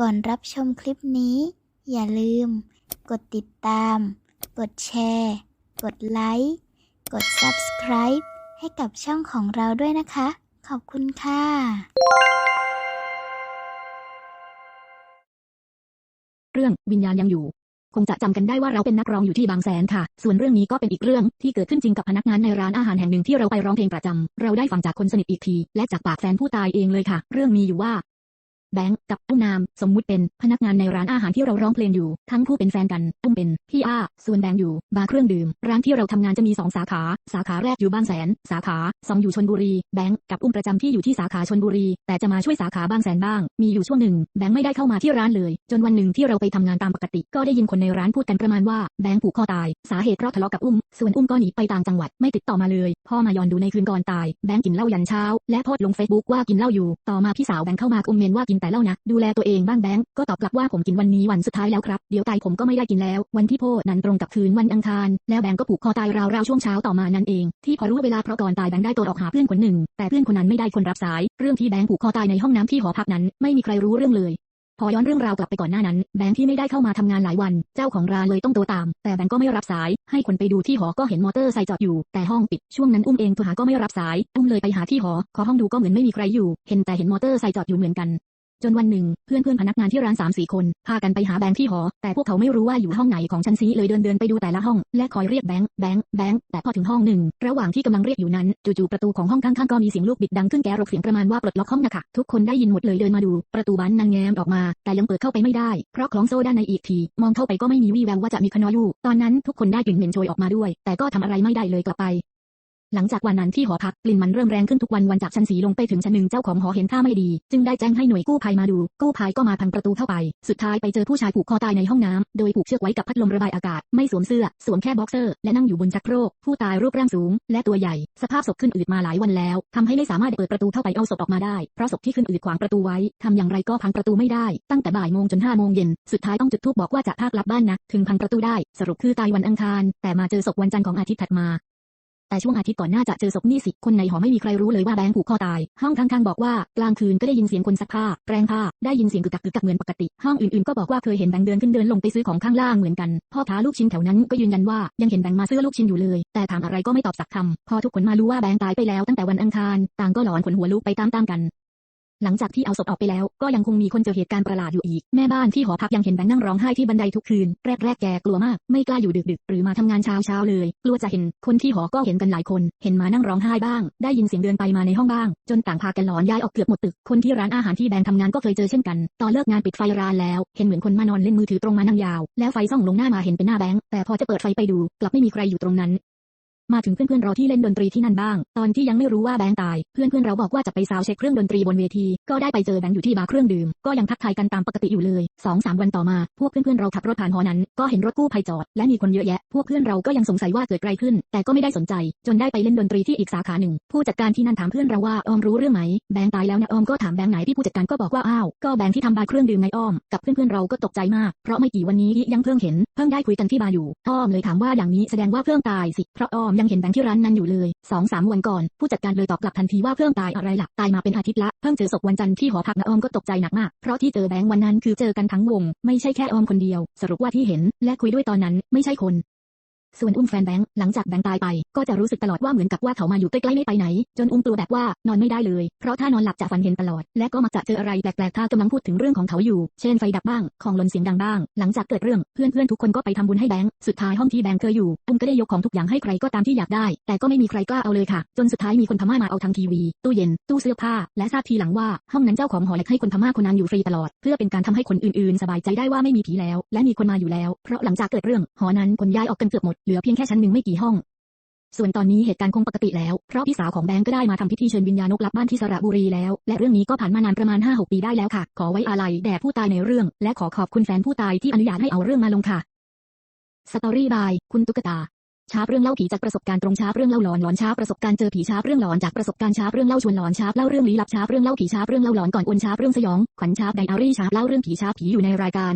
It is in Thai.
ก่อนรับชมคลิปนี้ อย่าลืม กดติดตาม กดแชร์ กดไลค์ กด Subscribe ให้กับช่องของเราด้วยนะคะ ขอบคุณค่ะเรื่องวิญญาณยังอยู่ คงจะจำกันได้ว่าเราเป็นนักร้องอยู่ที่บางแสนค่ะ ส่วนเรื่องนี้ก็เป็นอีกเรื่องที่เกิดขึ้นจริงกับพนักงานในร้านอาหารแห่งหนึ่งที่เราไปร้องเพลงประจำเราได้ฟังจากคนสนิทอีกที และจากปากแฟนผู้ตายเองเลยค่ะ เรื่องมีอยู่ว่า แบงค์กับอุ้มนาม สมมุติเป็นพนักงานในร้านอาหารที่เราร้องเพลงอยู่ ทั้งคู่เป็นแฟนกันอุ้มเป็นพี่อาส่วนแบงค์อยู่ บาร์เครื่องดื่ม ร้านที่เราทำงานจะมีสองสาขา สาขาแรกอยู่บางแสน สาขาสองอยู่ชนบุรี แบงค์กับอุ้มประจำที่อยู่ที่สาขาชนบุรี แต่จะมาช่วยสาขาบางแสนบ้าง มีอยู่ช่วงหนึ่งแบงค์ไม่ได้เข้ามาที่ร้านเลย จนวันหนึ่งที่เราไปทำงานตามปกติ ก็ได้ยินคนในร้านพูดกันประมาณว่าแบงค์ผูกคอตาย สาเหตุเพราะทะเลาะกับอุ้ม ส่วนอุ้มก็หนีไปต่างจังหวัดไม่ติดต่อมาเลย พ่อมาย้อนดูในคืนก่อนตาย แบงค์กินเหล้ายันเช้า และโพสลงเฟซบุ๊กว่ากินเหล้าอยู่ ต่อมาพี่สาวแบงค์เข้ามาคอมเมนต์ว่ากินแต่เล้านะ ดูแลตัวเองบ้างแบงค์ก็ตอบกลับว่าผมกินวันนี้วันสุดท้ายแล้วครับ เดี๋ยวตายผมก็ไม่ได้กินแล้ว วันที่โพสต์นั้นตรงกับคืนวันอังคาร แล้วแบงค์ก็ผูกคอตายราวๆช่วงเช้าต่อมานั่นเอง ที่พอรู้เวลาเพราะก่อนตายแบงค์ได้ตัวออกหาเพื่อนคนหนึ่ง แต่เพื่อนคนนั้นไม่ได้คนรับสาย เรื่องที่แบงค์ผูกคอตายในห้องน้ำที่หอพักนั้น ไม่มีใครรู้เรื่องเลยพอย้อนเรื่องราวกลับไปก่อนหน้านั้น แบงค์ที่ไม่ได้เข้ามาทำงานหลายวัน เจ้าของร้านเลยต้องโทรตาม แต่แบงค์ก็ไม่รับสาย ให้คนไปดูที่หอก็เห็นมอเตอร์ไซค์จอดอยู่ แต่ห้องปิด ช่วงนั้นอุ้มเองโทรหาก็ไม่รับสาย อุ้มเลยไปหาที่หอ ขอห้องดูก็เหมือนไม่มีใครอยู่ เห็นแต่เห็นมอเตอร์ไซค์จอดอยู่เหมือนกัน จนวันหนึ่ง เพื่อนเพื่อนพนักงานที่ร้าน3ามสี่คน พากันไปหาแบงค์ที่หอ แต่พวกเขาไม่รู้ว่าอยู่ห้องไหนของชั้นซีเลยเดินเดินไปดูแต่ละห้อง และคอยเรียกแบงค์แบงค์แบงค์แต่พอถึงห้องหนึ่ง ระหว่างที่กำลังเรียกอยู่นั้น จู่ๆประตูของห้องข้างๆก็มีเสียงลูกบิดดังขึ้นแกรกเสียงประมาณว่าปลดล็อกห้องนะคะทุกคนได้ยินหมดเลยเดินมาดู ประตูบานนางแง้มออกมา แต่ยังเปิดเข้าไปไม่ได้เพราะคล้องโซ่ด้านในอีกที มองเข้าไปก็ไม่มีวี่แววว่าจะมีขนออยู่ ตอนนั้นทุกคนได้กลิ่นเหม็นโชยออกมาด้วย แต่ก็ทำอะไรไม่ได้เลยกลับไป หลังจากวันนั้นที่หอพักกลิ่นมันเริ่มแรงขึ้นทุกวันวันจากชั้นสีลงไปถึงชั้นหนึ่งเจ้าของหอเห็นท่าไม่ดี จึงได้แจ้งให้หน่วยกู้ภัยมาดู กู้ภัยก็มาพังประตูเข้าไป สุดท้ายไปเจอผู้ชายผูกคอตายในห้องน้ำโดยผูกเชือกไว้กับพัดลมระบายอากาศ ไม่สวมเสื้อ สวมแค่บ็อกเซอร์ และนั่งอยู่บนชักโครก ผู้ตายรูปร่างสูง และตัวใหญ่ สภาพศพขึ้นอืดมาหลายวันแล้วทำให้ไม่สามารถเปิดประตูเข้าไปเอาศพออกมาได้ เพราะศพที่ขึ้นอืดขวางประตูไว้ทำอย่างไรก็พังประตูไม่ได้ ตั้งแต่บ่ายโมงจนห้าโมงเย็น สุดท้ายต้องจุดธูปบอกว่าจะพากลับบ้านนะ ถึงพังประตูได้ สรุปคือตายวันอังคาร แต่มาเจอศพวันจันทร์ของอาทิตย์ถัดมา แต่ช่วงอาทิตย์ก่อนหน้าจะเจอศพนี่สิ คนในหอไม่มีใครรู้เลยว่าแบงค์ผูกคอตาย ห้องข้างๆบอกว่ากลางคืนก็ได้ยินเสียงคนซักผ้า แปรงผ้า ได้ยินเสียงกึกกักกึกกักเหมือนปกติ ห้องอื่นๆก็บอกว่าเคยเห็นแบงค์เดินขึ้นเดินลงไปซื้อของข้างล่างเหมือนกัน พ่อค้าลูกชิ้นแถวนั้นก็ยืนยันว่ายังเห็นแบงค์มาซื้อลูกชิ้นอยู่เลย แต่ถามอะไรก็ไม่ตอบสักคำพอทุกคนมารู้ว่าแบงค์ตายไปแล้วตั้งแต่วันอังคาร ต่างก็หลอนขนหัวลุกไปตามๆกัน หลังจากที่เอาศพออกไปแล้ว ก็ยังคงมีคนเจอเหตุการณ์ประหลาดอยู่อีก แม่บ้านที่หอพักยังเห็นแบงค์นั่งร้องไห้ที่บันไดทุกคืน แรกๆแกกลัวมาก ไม่กล้าอยู่ดึกๆ หรือมาทำงานเช้าๆเลย กลัวจะเห็น คนที่หอก็เห็นกันหลายคน เห็นมานั่งร้องไห้บ้าง ได้ยินเสียงเดินไปมาในห้องบ้าง จนต่างพากันหลอนย้ายออกเกือบหมดตึก คนที่ร้านอาหารที่แบงค์ทำงานก็เคยเจอเช่นกัน ตอนเลิกงานปิดไฟร้านแล้ว เห็นเหมือนคนมานอนเล่นมือถือตรงมานั่งยาว แล้วไฟส่องลงหน้ามาเห็นเป็นหน้าแบงค์ แต่พอจะเปิดไฟไปดู กลับไม่มีใครอยู่ตรงนั้น มาถึงเพื่อนๆเราที่เล่นดนตรีที่นั่นบ้าง ตอนที่ยังไม่รู้ว่าแบงค์ตาย เพื่อนๆเราบอกว่าจะไปซาวเช็คเครื่องดนตรีบนเวที ก็ได้ไปเจอแบงค์อยู่ที่บาร์เครื่องดื่ม ก็ยังทักทายกันตามปกติอยู่เลยสองสามวันต่อมา พวกเพื่อนๆเราขับรถผ่านหอนั้น ก็เห็นรถกู้ภัยจอด และมีคนเยอะแยะ พวกเพื่อนเราก็ยังสงสัยว่าเกิดอะไรขึ้น แต่ก็ไม่ได้สนใจ จนได้ไปเล่นดนตรีที่อีกสาขาหนึ่ง ผู้จัดการที่นั่นถามเพื่อนเราว่าออมรู้เรื่องไหม แบงค์ตายแล้วนะออมก็ถามแบงค์ไหนพี่ผู้จัดการก็บอกว่าอ้าว ก็แบงค์ที่ทำบาร์เครื่องดื่มในอ้อม กับเพื่อนๆเราก็ตกใจมาก เพราะไม่กี่วันนี้ยังเพิ่งเห็น เพิ่งได้คุยกันที่บาร์อยู่ อ้อมเลยถามว่าอย่างนี้แสดงว่าเพิ่งตายสิ เพราะอ้อมยังเห็นแบงค์ที่ร้านนั้นอยู่เลยสองสามวันก่อน ผู้จัดการเลยตอบกลับทันทีว่าเพิ่งตายอะไรล่ะตายมาเป็นอาทิตย์ละ เพิ่งเจอศพวันจันทร์ที่หอพักนะออมก็ตกใจหนักมาก เพราะที่เจอแบงค์วันนั้นคือเจอกันทั้งวง ไม่ใช่แค่ออมคนเดียว สรุปว่าที่เห็น และคุยด้วยตอนนั้น ไม่ใช่คน ส่วนอุ้มแฟนแบงค์หลังจากแบงค์ตายไป ก็จะรู้สึกตลอดว่าเหมือนกับว่าเขามาอยู่ใกล้ๆไม่ไปไหน จนอุ้มกลัวแบบว่านอนไม่ได้เลย เพราะถ้านอนหลับจะฝันเห็นตลอด และก็มักจะเจออะไรแปลกๆถ้ากำลังพูดถึงเรื่องของเขาอยู่ เช่นไฟดับบ้าง ของหล่นเสียงดังบ้าง หลังจากเกิดเรื่องเพื่อนๆทุกคนก็ไปทำบุญให้แบงค์ สุดท้ายห้องที่แบงค์เคยอยู่ อุ้มก็ได้ยกของทุกอย่างให้ใครก็ตามที่อยากได้ แต่ก็ไม่มีใครกล้าเอาเลยค่ะ จนสุดท้ายมีคนพม่ามาเอาทั้งทีวี ตู้เย็น ตู้เสื้อผ้า และทราบทีหลังว่าห้องนั้นเจ้าของหอเล็กให้คนพม่าคนนั้นอยู่ฟรีตลอด เพื่อเป็นการทำให้คนอื่นๆ สบายใจได้ว่าไม่มีผีแล้ว และมีคนมาอยู่แล้ว เพราะหลังจากเกิดเรื่องหอนั้นคนย้ายออกกันเกือบหมดเหลือเพียงแค่ชั้นหนึ่งไม่กี่ห้อง ส่วนตอนนี้เหตุการณ์คงปกติแล้ว เพราะพี่สาวของแบงก์ก็ได้มาทำพิธีเชิญวิญญาณนกลับบ้านที่สระบุรีแล้ว และเรื่องนี้ก็ผ่านมานานประมาณ 5-6 ปีได้แล้วค่ะ ขอไว้อาลัยแด่ผู้ตายในเรื่อง และขอขอบคุณแฟนผู้ตายที่อนุญาตให้เอาเรื่องมาลงค่ะ สตอรี่บาย คุณตุ๊กตาชาร์ปเรื่องเล่าผีจากประสบการณ์ตรงชาร์ปเรื่องเล่าหลอนหลอนชาร์ปประสบการณ์เจอผีชาร์ปเรื่องหลอนจากประสบการณ์ชาร์ปเรื่องเล่าชวนหลอนชาร์ปเล่าเรื่องลี้ลับชาร์ปเรื่องเล่าผีชาร์ปเรื่องเล่าหลอนก่อนอวนชาร์ปเรื่องสยองขวัญชาร์ปไดอารี่ชาร์ปเล่าเรื่องผีชาร์ปผีอยู่ในรายการ